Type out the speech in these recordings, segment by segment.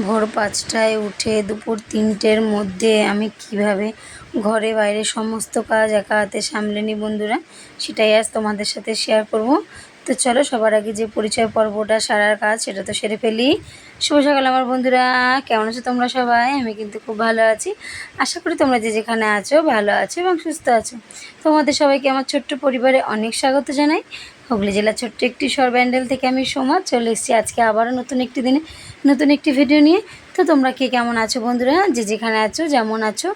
ভোর পাঁচটায় উঠে দুপুর তিনটের মধ্যে আমি কীভাবে ঘরে বাইরে সমস্ত কাজ একা হাতে সামলে নিই বন্ধুরা, সেটাই আজ তোমাদের সাথে শেয়ার করব। তো চলো, সবার আগে যে পরিচয় পর্বটা, সারার কাজ, সেটা তো সেরে ফেলি। শুভ সকাল আমার বন্ধুরা, কেমন আছো তোমরা সবাই? আমি কিন্তু খুব ভালো আছি। আশা করি তোমরা যে যেখানে আছো, ভালো আছো এবং সুস্থ আছো। তোমাদের সবাইকে আমার ছোট্ট পরিবারে অনেক স্বাগত জানাই। হুগলি জেলার ছোট্ট একটি সর ব্যান্ডেল থেকে আমি সোমা, চলে এসেছি আজকে আবারও নতুন একটি দিনে, নতুন একটি ভিডিও নিয়ে। তো তোমরা কে কেমন আছো বন্ধুরা? যে যেখানে আছো, যেমন আছো,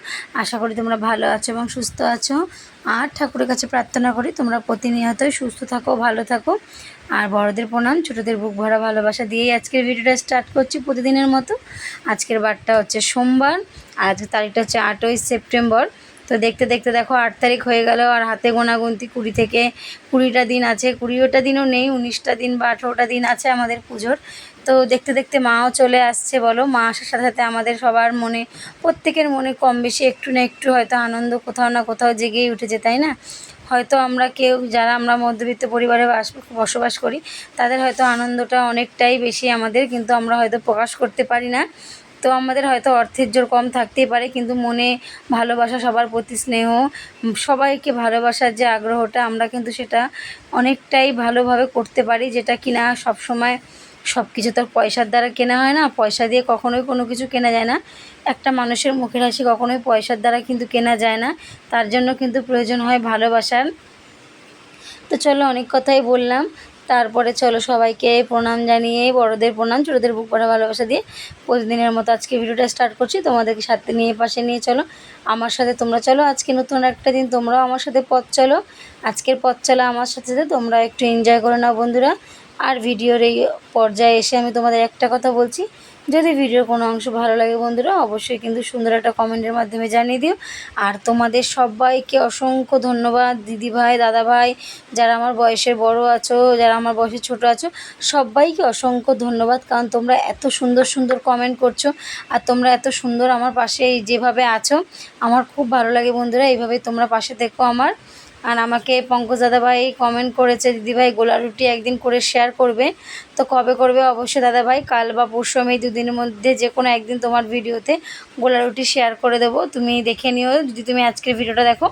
আশা করি তোমরা ভালো আছো এবং সুস্থ আছো। আর ঠাকুরের কাছে প্রার্থনা করি, তোমরা প্রতিনিয়তই সুস্থ থাকো, ভালো থাকো। আর বড়দের প্রণাম, ছোটোদের বুক ভরা ভালোবাসা দিয়েই আজকের ভিডিওটা স্টার্ট করছি প্রতিদিনের মতো। আজকের বারটা হচ্ছে সোমবার, আর আজকের তারিখটা হচ্ছে আটই সেপ্টেম্বর। তো দেখতে দেখতে দেখো আট তারিখ হয়ে গেল আর হাতে গোনাগুনতি কুড়ি থেকে কুড়িটা দিন আছে। কুড়িওটা দিনও নেই, উনিশটা দিন বা আঠেরোটা দিন আছে আমাদের পুজোর। তো দেখতে দেখতে মাও চলে আসছে বলো। মা আসার সাথে সাথে আমাদের সবার মনে, প্রত্যেকের মনে কম বেশি একটু না একটু হয়তো আনন্দ কোথাও না কোথাও জেগেই উঠেছে, তাই না? হয়তো আমরা কেউ, যারা আমরা মধ্যবিত্ত পরিবারে বাস, বসবাস করি, তাদের হয়তো আনন্দটা অনেকটাই বেশি আমাদের, কিন্তু আমরা হয়তো প্রকাশ করতে পারি না। তো আমাদের হয়তো অর্থের জোর কম থাকতেই পারে, কিন্তু মনে, ভালোবাসা, সবার প্রতি স্নেহ, সবাইকে ভালোবাসার যে আগ্রহটা, আমরা কিন্তু সেটা অনেকটাই ভালোভাবে করতে পারি, যেটা কিনা সবসময় সব কিছু তো পয়সার দ্বারা কেনা হয় না, পয়সা দিয়ে কখনোই কোনো কিছু কেনা যায় না। একটা মানুষের মুখের হাসি কখনোই পয়সার দ্বারা কিন্তু কেনা যায় না, তার জন্য কিন্তু প্রয়োজন হয় ভালোবাসার। তো চলো অনেক কথাই বললাম তারপরে চলো সবাইকে প্রণাম জানিয়ে, বড়দের প্রণাম, ছোটোদের বুক পড়া ভালোবাসা দিয়ে প্রতিদিনের মতো আজকে ভিডিওটা স্টার্ট করছি। তোমাদেরকে সাথে নিয়ে, পাশে নিয়ে চলো। আমার সাথে তোমরা চলো, আজকে নতুন একটা দিন, তোমরাও আমার সাথে পথ চলো। আজকের পথ চলো আমার সাথে তোমরা একটু এনজয় করে নাও বন্ধুরা। আর ভিডিওর এই পর্যায়ে এসে আমি তোমাদের একটা কথা বলছি। যদি ভিডিওর কোনো অংশ ভালো লাগে বন্ধুরা, অবশ্যই কিন্তু সুন্দর একটা কমেন্টের মাধ্যমে জানিয়ে দিও। আর তোমাদের সবাইকে অসংখ্য ধন্যবাদ, দিদি ভাই, দাদা ভাই, যারা আমার বয়সের বড় আছো, যারা আমার বয়সের ছোট আছো, সবাইকে অসংখ্য ধন্যবাদ, কারণ তোমরা এত সুন্দর সুন্দর কমেন্ট করছ, আর তোমরা এত সুন্দর আমার পাশে যেভাবে আছো, আমার খুব ভালো লাগে বন্ধুরা এইভাবে তোমরা পাশে থেকো আমার। আর আমাকে পঙ্কজ দাদাভাই কমেন্ট করেছে দিদিভাই গোলা রুটি একদিন করে শেয়ার করবে। তো কবে করবে? অবশ্যই দাদাভাই কাল বা পরশু আমি দুদিনের মধ্যে যে কোনো একদিন তোমার ভিডিওতে গোলা রুটি শেয়ার করে দেবো। তুমি দেখে নিও। যদি তুমি আজকের ভিডিওটা দেখো,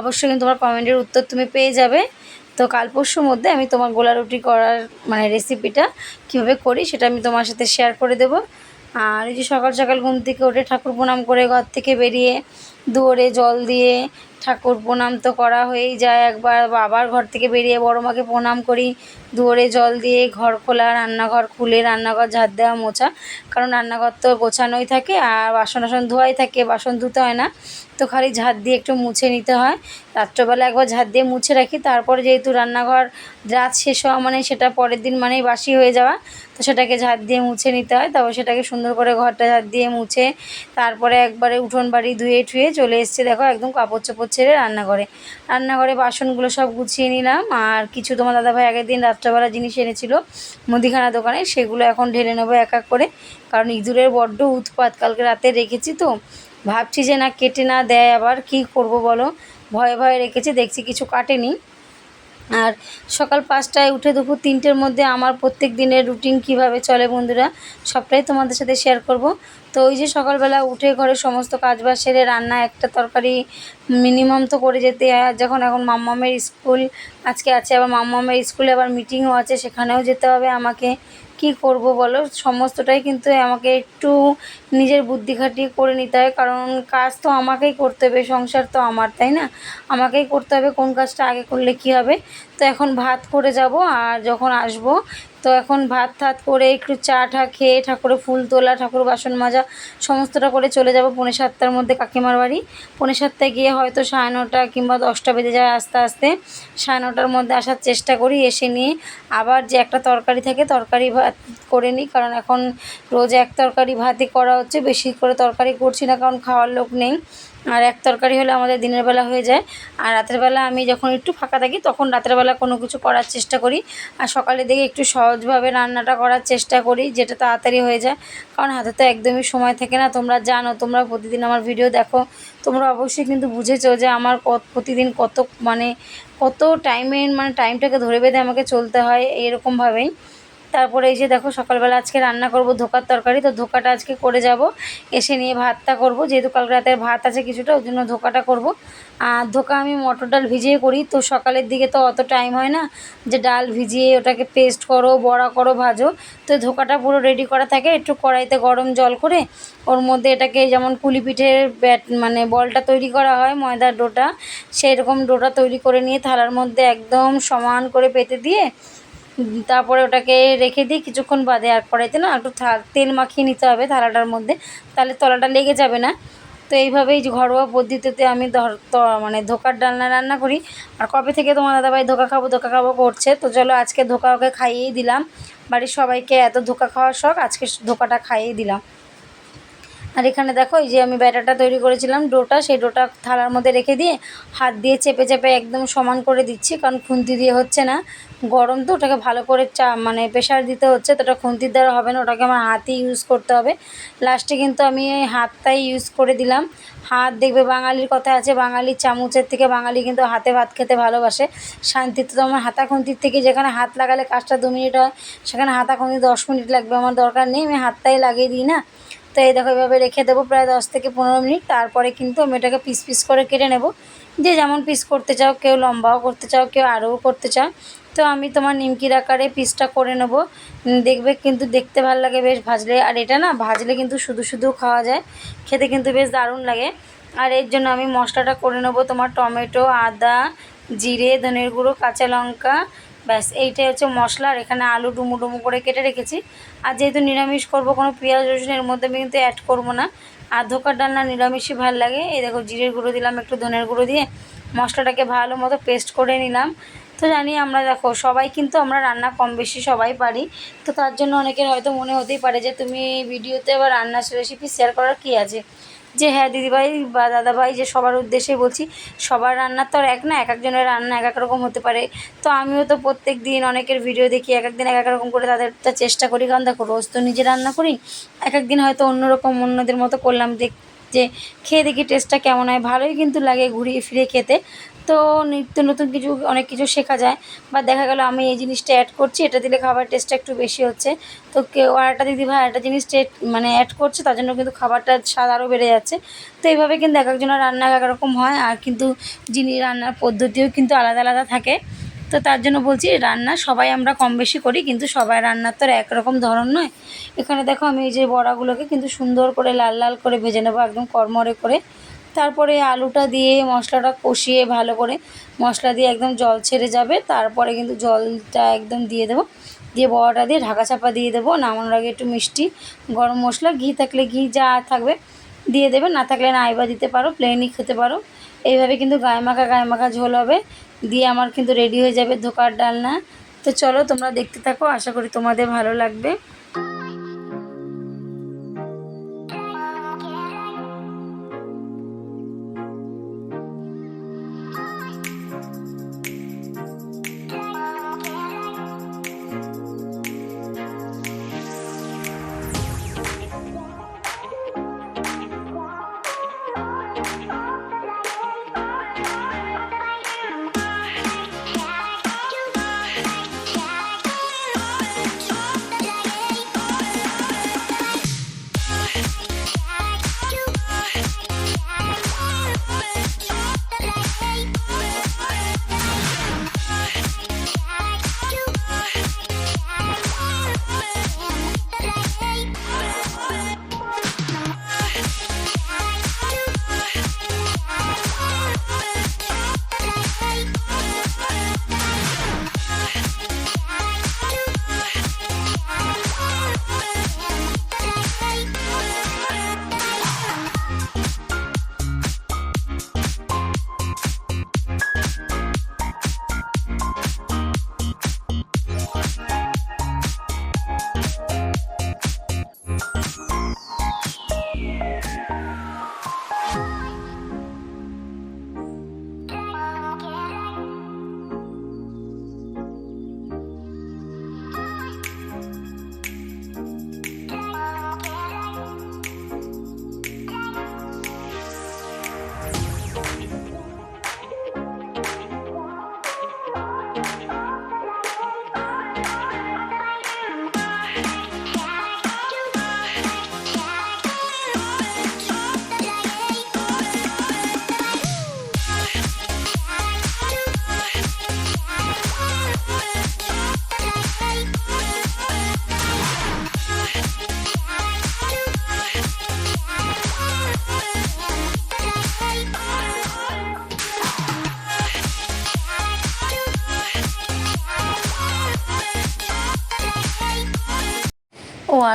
অবশ্যই কিন্তু তোমার কমেন্টের উত্তর তুমি পেয়ে যাবে। তো কাল পরশুর মধ্যে আমি তোমার গোলা রুটি করার মানে রেসিপিটা কীভাবে করি সেটা আমি তোমার সাথে শেয়ার করে দেবো। আর এই যে সকাল সকাল ঘুম থেকে উঠে ঠাকুর প্রণাম করে ঘর থেকে বেরিয়ে, দুয়ারে জল দিয়ে ঠাকুর প্রণাম তো করা হয়েই যায়। একবার বাবার ঘর থেকে বেরিয়ে বড় মাকে প্রণাম করি। দুয়ারে জল দিয়ে ঘর খোলা, রান্নাঘর খুলে, রান্নাঘর ঝাড় দেওয়া, মোছা। কারণ রান্নাঘর তো গোছানোই থাকে আর বাসন টাসন ধোয়াই থাকে, বাসন ধুতে হয় না। তো খালি ঝাড় দিয়ে একটু মুছে নিতে হয়। রাত্রবেলা একবার ঝাড় দিয়ে মুছে রাখি। তারপরে যেহেতু রান্নাঘর রাত শেষ হওয়া মানে সেটা পরের দিন মানেই বাসি হয়ে যাওয়া। তো সেটাকে ঝাড় দিয়ে মুছে নিতে হয়। তারপর সেটাকে সুন্দর করে ঘরটা ঝাড় দিয়ে মুছে তারপরে একবারে উঠোন বাড়ি ধুয়ে ঠুয়ে চলে এসছে দেখো একদম কাপড় চোপড় ছেড়ে রান্নাঘরে। রান্নাঘরে বাসনগুলো সব গুছিয়ে নিলাম। আর কিছু তোমার দাদাভাই আগের দিন রাত্রেবেলা জিনিস এনেছিল মুদিখানা দোকানে, সেগুলো এখন ঢেলে নেব এক এক করে। কারণ ইঁদুরের বড্ড উৎপাত, কালকে রাতে রেখেছি তো। ভাবছি যে না কেটে না দেয় আবার, কি করব বলো? ভয়ে ভয়ে রেখেছি, দেখছি কিছু কাটেনি। আর সকাল পাঁচটায় উঠে দুপুর তিনটের মধ্যে আমার প্রত্যেক দিনের রুটিন কীভাবে চলে বন্ধুরা, সবটাই তোমাদের সাথে শেয়ার করব। তো ওই যে সকালবেলা উঠে ঘরে সমস্ত কাজবাজ সেরে রান্না, একটা তরকারি মিনিমাম তো করে যেতে। হয় যখন এখন মাম্মামের স্কুল আজকে আছে, আবার মাম্মামের স্কুলে আবার মিটিংও আছে, সেখানেও যেতে হবে আমাকে। কি করব বলো? সমস্তটাই কিন্তু আমাকে একটু নিজের বুদ্ধি খাটিয়ে করে নিতে হয়। কারণ কাজ তো আমাকেই করতে হবে, সংসার তো আমার, তাই না? আমাকেই করতে হবে, কোন কাজটা আগে করলে কি হবে? তো এখন ভাত করে যাব আর যখন আসব তো এখন ভাত থাত করে একটু চা টা খেয়ে ঠাকুরের ফুল তোলা, ঠাকুর বাসন মাজা, সমস্তটা করে চলে যাব পৌনে সাতটার মধ্যে কাকিমার বাড়ি। পৌনে সাতটায় গিয়ে হয়তো সাড়ে নটা কিংবা দশটা বেজে যায় আস্তে আস্তে। সাড়ে নটার মধ্যে আসার চেষ্টা করি, এসে নিয়ে আবার যে একটা তরকারি থাকে তরকারি ভাত করে নিই, কারণ এখন রোজ এক তরকারি ভাতই করা হচ্ছে, বেশি করে তরকারি করছি না, কারণ খাওয়ার লোক নেই। আর এক তরকারি হলে আমাদের দিনের বেলা হয়ে যায়। আর রাতের বেলা আমি যখন একটু ফাঁকা থাকি, তখন রাতের বেলা কোনো কিছু করার চেষ্টা করি। আর সকালের দিকে একটু সহজভাবে রান্নাটা করার চেষ্টা করি, যেটা তাড়াতাড়ি হয়ে যায়। কারণ হাতে তো একদমই সময় থাকে না। তোমরা জানো, তোমরা প্রতিদিন আমার ভিডিও দেখো। তোমরা অবশ্যই কিন্তু বুঝেছ যে আমার প্রতিদিন কত মানে কত টাইমে মানে টাইমটাকে ধরে বেঁধে আমাকে চলতে হয় এরকমভাবেই তারপরে এই যে দেখো সকালবেলা আজকে রান্না করব ধোকার তরকারি, তো ধোকাটা আজকে করে যাব। এসে নিয়ে ভাতটা করব, যেহেতু কাল রাতের ভাত আছে কিছুটা, ওই জন্য ধোকাটা করব। আর ধোকা আমি মটর ডাল ভিজিয়ে করি, তো সকালের দিকে তো অত টাইম হয় না যে ডাল ভিজিয়ে ওটাকে পেস্ট করো, বড়া করো, ভাজো। তো ধোকাটা পুরো রেডি করা থাকে, একটু কড়াইতে গরম জল করে, ওর মধ্যে এটাকে যেমন কুলি পিঠের ব্যাট মানে বলটা তৈরি করা হয়, ময়দার ডোটা সেই রকম ডোটা তৈরি করে নিয়ে থালার মধ্যে একদম সমান করে পেতে দিয়ে তারপরে ওটাকে রেখে দিই, কিছুক্ষণ বাদে আর কড়াইতে না একটু তেল মাখিয়ে নিতে হবে থালাটার মধ্যে, তাহলে তলাটা লেগে যাবে না। তো এইভাবেই ঘরোয়া পদ্ধতিতে আমি মানে ধোকার ডালনা রান্না করি। আর কবে থেকে তোমার দাদাভাই ধোকা খাব ধোকা খাব করছে, তো চলো আজকে ধোকা ওকে খাইয়েই দিলাম। বাড়ির সবাইকে এত ধোকা খাওয়ার শখ, আজকে ধোকাটা খাইয়েই দিলাম। আর এখানে দেখো, এই যে আমি ব্যাটারটা তৈরি করেছিলাম, ডোটা, সেই ডোটা থালার মধ্যে রেখে দিয়ে হাত দিয়ে চেপে চেপে একদম সমান করে দিচ্ছি, কারণ খুন্তি দিয়ে হচ্ছে না। গরম তো, ওটাকে ভালো করে চা মানে প্রেশার দিতে হচ্ছে, তো ওটা খুন্তির দ্বারা হবে না, ওটাকে আমার হাতই ইউজ করতে হবে। লাস্টে কিন্তু আমি হাতটাই ইউজ করে দিলাম। হাত দেখবে বাঙালির কথা আছে বাঙালির চামচের থেকে বাঙালি কিন্তু হাতে ভাত খেতে ভালোবাসে। শান্তিতে তো আমার হাতা খুন্তির থেকে যেখানে হাত লাগালে কাজটা দু মিনিট হয়, সেখানে হাতা খুন্তি দশ মিনিট লাগবে, আমার দরকার নেই, আমি হাতটাই লাগিয়ে দিই না। তো এই দেখো, এভাবে রেখে দেবো প্রায় দশ থেকে পনেরো মিনিট। তারপরে কিন্তু আমি এটাকে পিস পিস করে কেটে নেব। যে যেমন পিস করতে চাও, কেউ লম্বাও করতে চাও, কেউ আরও করতে চাও। তো আমি তোমার নিমকির আকারে পিসটা করে নেব। দেখবে কিন্তু দেখতে ভালো লাগে বেশ ভাজলে। আর এটা না, ভাজলে কিন্তু শুধু শুধু খাওয়া যায়। খেতে কিন্তু বেশ দারুণ লাগে। আর এর জন্য আমি মশলাটা করে নেব তোমার টমেটো, আদা, জিরে, ধনের গুঁড়ো, কাঁচা লঙ্কা ব্যাস, এইটাই হচ্ছে মশলা আর এখানে আলু ডুমু ডুমু করে কেটে রেখেছি। আর যেহেতু নিরামিষ করব, কোনো পেঁয়াজ রসুনের মধ্যে আমি কিন্তু অ্যাড করব না। আর ধোকার ডালনা নিরামিষই ভালো লাগে। এই দেখো জিরের গুঁড়ো দিলাম, একটু ধনের গুঁড়ো দিয়ে মশলাটাকে ভালো মতো পেস্ট করে নিলাম। তো জানি আমরা দেখো, সবাই কিন্তু আমরা রান্না কম বেশি সবাই পারি। তো তার জন্য অনেকের হয়তো মনে হতেই পারে যে, তুমি ভিডিওতে আবার রান্নার রেসিপি শেয়ার করার কী আছে? যে হ্যাঁ দিদিভাই বা দাদাভাই যে সবার উদ্দেশ্যে বলছি, সবার রান্নার তো আর এক না, এক একজনের রান্না এক এক রকম হতে পারে। তো আমিও তো প্রত্যেক দিন অনেকের ভিডিও দেখি, এক একদিন এক এক রকম করে তাদেরটা চেষ্টা করি। কারণ দেখো, রোজ তো নিজে রান্না করি, এক একদিন হয়তো অন্যরকম অন্যদের মতো করলাম। দেখ, যে খেয়ে দেখি টেস্টটা কেমন হয়, ভালোই কিন্তু লাগে ঘুরিয়ে ফিরে খেতে। তো নিত্য নতুন কিছু, অনেক কিছু শেখা যায়। বা দেখা গেল আমি এই জিনিসটা অ্যাড করছি, এটা দিলে খাবার টেস্টটা একটু বেশি হচ্ছে। তো কেউ আর একটা দিদি ভাই একটা জিনিস মানে অ্যাড করছে, তার জন্য কিন্তু খাবারটার স্বাদ আরও বেড়ে যাচ্ছে। তো এইভাবে কিন্তু এক একজনের রান্না এক রকম হয়, আর কিন্তু যিনি রান্নার পদ্ধতিও কিন্তু আলাদা আলাদা থাকে। তো তার জন্য বলছি, রান্না সবাই আমরা কম বেশি করি, কিন্তু সবাই রান্নার তো একরকম ধরন নয়। এখানে দেখো আমি এই যে বড়াগুলোকে কিন্তু সুন্দর করে লাল লাল করে ভেজে নেব, একদম কড়মড়ে করে। তারপরে আলুটা দিয়ে মশলাটা কষিয়ে ভালো করে মশলা দিয়ে একদম জল ছেড়ে যাবে। তারপরে কিন্তু জলটা একদম দিয়ে দেবো। দিয়ে বড়াটা দিয়ে ঢাকা চাপা দিয়ে দেবো। নামানোর আগে একটু মিষ্টি গরম মশলা, ঘি থাকলে ঘি যা থাকবে দিয়ে দেবে। না থাকলে না নাইবা দিতে পারো প্লেনই খেতে পারো। এইভাবে কিন্তু গায়ে মাখা গায়ে মাখা ঝোল হবে। দিয়ে আমার কিন্তু রেডি হয়ে যাবে ধোকার ডালনা। তো চলো তোমরা দেখতে থাকো। আশা করি তোমাদের ভালো লাগবে।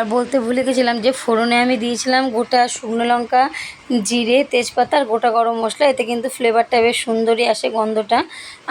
আর বলতে ভুলে গেছিলাম যে ফোড়নে আমি দিয়েছিলাম গোটা শুকনো লঙ্কা, জিরে, তেজপাতা আর গোটা গরম মশলা। এতে কিন্তু ফ্লেভারটা বেশ সুন্দরই আসে গন্ধটা।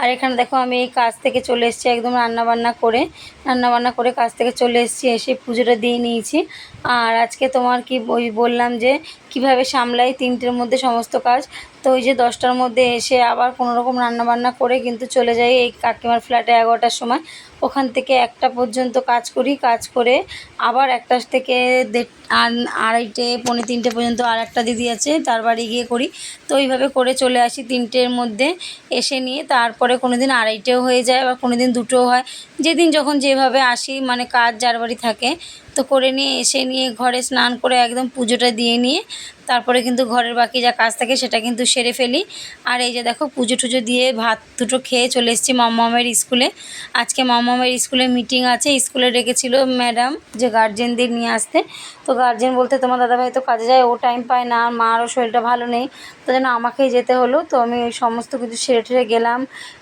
আর এখানে দেখো আমি এই কাজ থেকে চলে এসেছি একদম রান্নাবান্না করে। রান্নাবান্না করে কাজ থেকে চলে এসেছি, এসে পুজোটা দিয়ে নিয়েছি। আর আজকে তোমার কি ওই বললাম যে, কীভাবে সামলাই তিনটের মধ্যে সমস্ত কাজ? তো ওই যে দশটার মধ্যে এসে আবার কোনো রকম রান্নাবান্না করে কিন্তু চলে যাই এই কাকিমার ফ্ল্যাটে এগারোটার সময়। ওখান থেকে একটা পর্যন্ত কাজ করি, কাজ করে আবার একটা থেকে দেড় আন- আড়াইটে, পৌনে তিনটে পর্যন্ত আর একটা দিদি আছে, তার বাড়ি গিয়ে করি। তো এইভাবে করে চলে আসি তিনটের মধ্যে এসে নিয়ে, তারপরে কোনো দিন আড়াইটেও হয়ে যায় বা কোনো দিন দুটোও হয়। যেদিন যখন যেভাবে আসি মানে কাজ যার বাড়ি থাকে, তো করে নিয়ে এসে নিয়ে ঘরে স্নান করে একদম পুজোটা দিয়ে নিয়ে, তারপরে কিন্তু ঘরের বাকি যা কাজ থাকে সেটা কিন্তু সেরে ফেলি। আর এই যে দেখো, পুজো টুজো দিয়ে ভাত দুটো খেয়ে চলে এসেছি মামামের স্কুলে। আজকে মামামের স্কুলে মিটিং আছে, স্কুলে ডেকেছিল ম্যাডাম যে গার্জেনদের নিয়ে আসতে। তো গার্জেন বলতে, তোমার দাদাভাই তো কাজে যায়, ও টাইম পায় না, আর মারও শরীরটা ভালো নেই, তো যেন আমাকেই যেতে হলো। তো আমি সমস্ত কিছু সেরে টেরে গেলাম,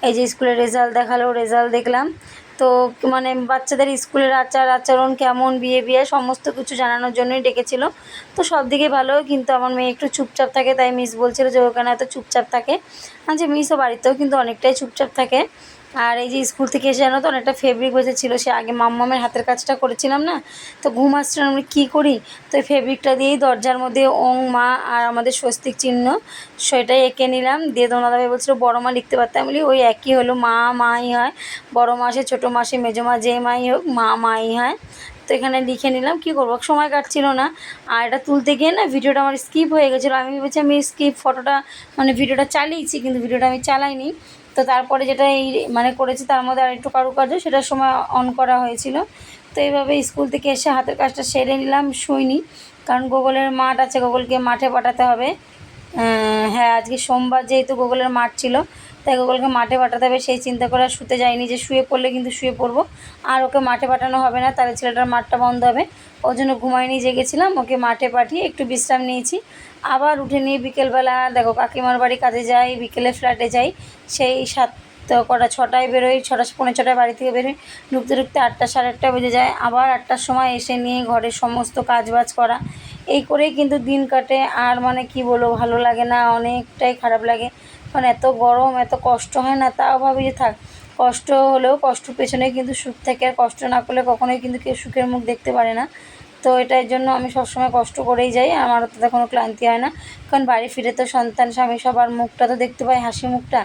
এই যে স্কুলের রেজাল্ট দেখাল রেজাল্ট দেখলাম। তো মানে বাচ্চাদের স্কুলের আচার আচরণ, কেমন বিয়ে সমস্ত কিছু জানানোর জন্যই ডেকেছিল। তো সব দিকে ভালো, কিন্তু আমার মেয়ে একটু চুপচাপ থাকে, তাই মিস বলছিল যে ওখানে এত চুপচাপ থাকে। যে মিসও বাড়িতেও কিন্তু অনেকটাই চুপচাপ থাকে। আর এই যে স্কুল থেকে এসে জানো তো, অনেকটা ফেব্রিক বেঁচেছিলো সে আগে মাম্মামের হাতের কাজটা করেছিলাম না, তো ঘুম আসছিল আমরা আমি কী করি? তো এই ফেব্রিকটা দিয়েই দরজার মধ্যে ওং, মা আর আমাদের স্বস্তিক চিহ্ন, সেটাই এঁকে নিলাম, দিয়ে তোমার দাদাভাই বলছিল, বড়ো মা লিখতে পারতাম। বলি, ওই একই হলো, মা, মাই হয়, বড়ো মাসে ছোটো মাসে মেজো মা, যে মাই হোক, মা, মাই হয়। তো এখানে লিখে নিলাম, কী করব? সময় কাটছিল না। আর এটা তুলতে গিয়ে না ভিডিওটা আমার স্কিপ হয়ে গেছিল। আমি ভেবেছি আমি স্কিপ ফটোটা মানে ভিডিওটা চালিয়েছি, কিন্তু ভিডিওটা আমি চালাইনি। তো তারপরে যেটা এই মানে করেছি, তার মধ্যে আর একটু কারুকার্য, সেটার সময় অন করা হয়েছিল। তো এইভাবে স্কুল থেকে এসে হাতের কাজটা সেরে নিলাম, শুইনি। কারণ গোগলের মাঠ আছে, গোগলকে মাঠে পাঠাতে হবে। হ্যাঁ আজকে সোমবার যেহেতু গোগলের মাঠ ছিল তাই গোগলকে মাঠে পাঠাতে হবে। সেই চিন্তা করে শুতে যায়নি যে শুয়ে পড়লে কিন্তু শুয়ে পড়ব। আর ওকে মাঠে পাঠানো হবে না, তাহলে ছেলেটার মাঠটা বন্ধ হবে। ওই জন্য ঘুমাইনি জেগেছিলাম। ওকে মাঠে পাঠিয়ে একটু বিশ্রাম নিয়েছি। আবার উঠে নিয়ে বিকেলবেলা। দেখো, কাকিমার বাড়ি কাজে যাই, বিকেলে ফ্ল্যাটে যাই। সেই সাত, কটা ছটায় বেরোই, ছটা, পৌনে ছটায় বাড়ি থেকে বেরোই। ঢুকতে ঢুকতে আটটা, সাড়ে আটটা বেজে যায়। আবার আটটার সময় এসে নিয়ে ঘরের সমস্ত কাজ বাজ করা। এই করেই কিন্তু দিন কাটে। আর মানে কি বলব, ভালো লাগে না, অনেকটাই খারাপ লাগে। কারণ এত গরম, এত কষ্ট হয় না, তাও ভাবি যে থাক, কষ্ট হলেও কষ্ট পেছনে কিন্তু সুখ থাকে, আর কষ্ট না করলে কখনোই কিন্তু কেউ সুখের মুখ দেখতে পারে না। তো এটার জন্য আমি সবসময় কষ্ট করেই যাই, আমার তাতে কোনো ক্লান্তি হয় না। কারণ বাড়ি ফিরে তো সন্তান, স্বামী সবার মুখটা তো দেখতে পাই, হাসি মুখটা।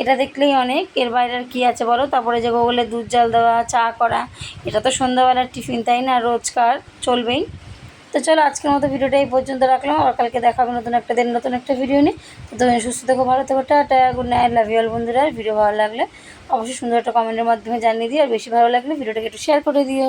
এটা দেখলেই অনেক, এর বাইরে আর কী আছে বলো? তারপরে যে গোগলে দুধ, জাল দেওয়া, চা করা, এটা তো সন্ধ্যাবেলার টিফিন, তাই না? রোজকার, চলবেই। তো চলো আজকের মতো ভিডিওটা এই পর্যন্ত রাখলাম। আর কালকে দেখাবো নতুন একটা দিন, নতুন একটা ভিডিও নিয়ে। তো তুমি সুস্থ থেকো, ভালো থেকো, tata good night love you all বন্ধুরা। ভিডিও ভালো লাগলে অবশ্যই সুন্দর একটা কমেন্টের মাধ্যমে জানিয়ে দিও। আর বেশি ভালো লাগলে ভিডিওটাকে একটু শেয়ার করে দিও।